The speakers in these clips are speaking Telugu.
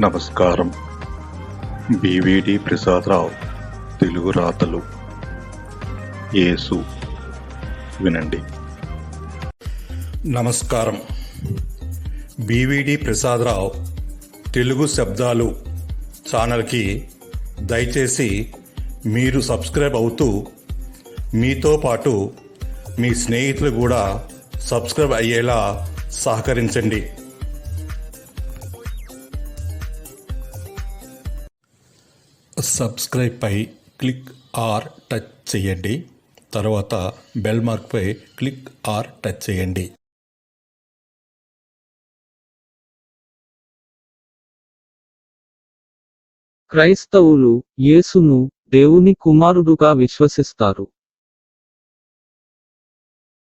నమస్కారం. బీవీడి ప్రసాదరావు తెలుగు రాతలు. యేసు. వినండి. నమస్కారం. బీవీడి ప్రసాదరావు తెలుగు శబ్దాలు ఛానల్కి దయచేసి మీరు సబ్స్క్రైబ్ అవుతూ మీతో పాటు మీ స్నేహితులు కూడా సబ్స్క్రైబ్ అయ్యేలా సహకరించండి. సబ్స్క్రైబ్పై క్లిక్ ఆర్ టచ్ చేయండి. తర్వాత బెల్ మార్క్పై క్లిక్ ఆర్ టచ్ చేయండి. క్రైస్తవులు యేసును దేవుని కుమారుడుగా విశ్వసిస్తారు.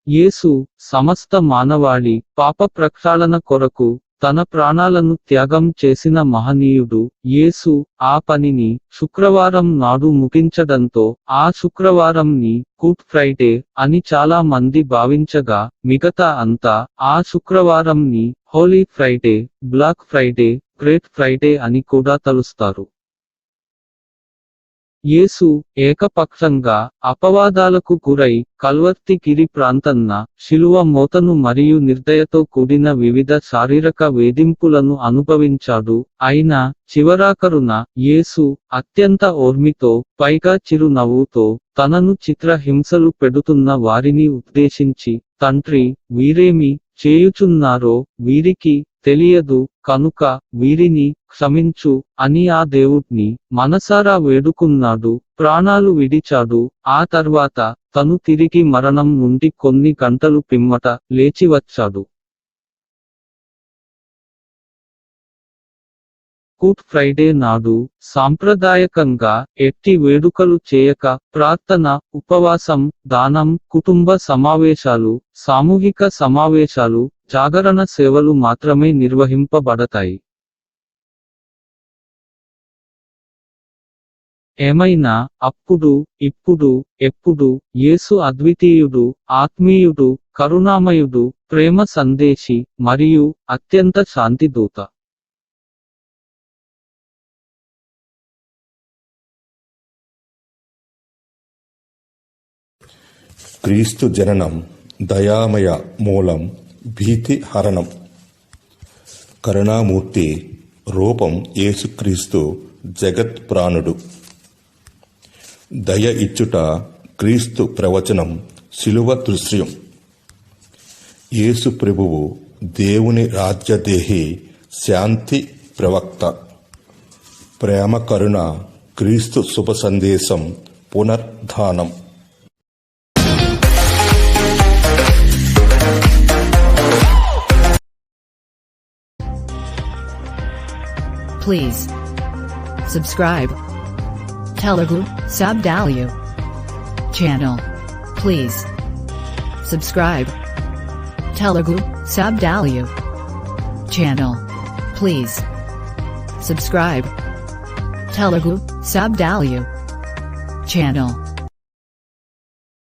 యేసు సమస్త మానవాళి పాప ప్రక్షాళన కొరకు తన ప్రాణాలను త్యాగం చేసిన మహనీయుడు యేసు ఆ పనిని శుక్రవారం నాడు ముగించడంతో ఆ శుక్రవారంని గుడ్ ఫ్రైడే అని చాలా మంది భావించగా మిగతా అంతా ఆ శుక్రవారంని holy Friday black Friday great Friday అని కూడా తలుస్తారు. యేసు ఏకపక్షంగా అపవాదాలకు గురై కల్వర్తి గిరి ప్రాంతన్న శిలువ మోతను మరియు నిర్దయతో కూడిన వివిధ శారీరక వేధింపులను అనుభవించాడు. అయినా చివరాకరున యేసు అత్యంత ఓర్మితో పైగా చిరునవ్వుతో తనను చిత్రహింసలు పెడుతున్న వారిని ఉద్దేశించి తండ్రి వీరేమి చేయుచున్నారో వీరికి తెలియదు కనుక వీరిని క్షమించు అని ఆ దేవుణ్ణి మనసారా వేడుకున్నాడు ప్రాణాలు విడిచాడు. ఆ తర్వాత తను తిరిగి మరణం నుండి కొన్ని గంటలు పిమ్మట లేచి గుడ్ ఫ్రైడే నాడు సాంప్రదాయకంగా ఎట్టి వేడుకలు చేయక ప్రార్థన ఉపవాసం దానం కుటుంబ సమావేశాలు సామూహిక సమావేశాలు జాగరణ సేవలు మాత్రమే నిర్వహింపబడతాయి. ఏమైనా అప్పుడు ఇప్పుడు ఎప్పుడు యేసు అద్వితీయుడు ఆత్మీయుడు కరుణామయుడు ప్రేమ సందేశి మరియు అత్యంత శాంతిదూత. క్రీస్తు జననం దయామయ మూలం భీతి హరణం. కరుణామూర్తి రూపం యేసుక్రీస్తు జగత్ ప్రాణుడు. దయ ఇచ్చుట క్రీస్తు ప్రవచనం శిలువ దృశ్యం యేసు ప్రభువు దేవుని రాజ్యదేహి శాంతి ప్రవక్త. ప్రేమ కరుణ క్రీస్తు శుభ సందేశం పునర్ధానం. Please. Subscribe. Telugu Sabdalju channel. Please. Subscribe. Telugu Sabdalju channel. Please. Subscribe. Telugu Sabdalju channel.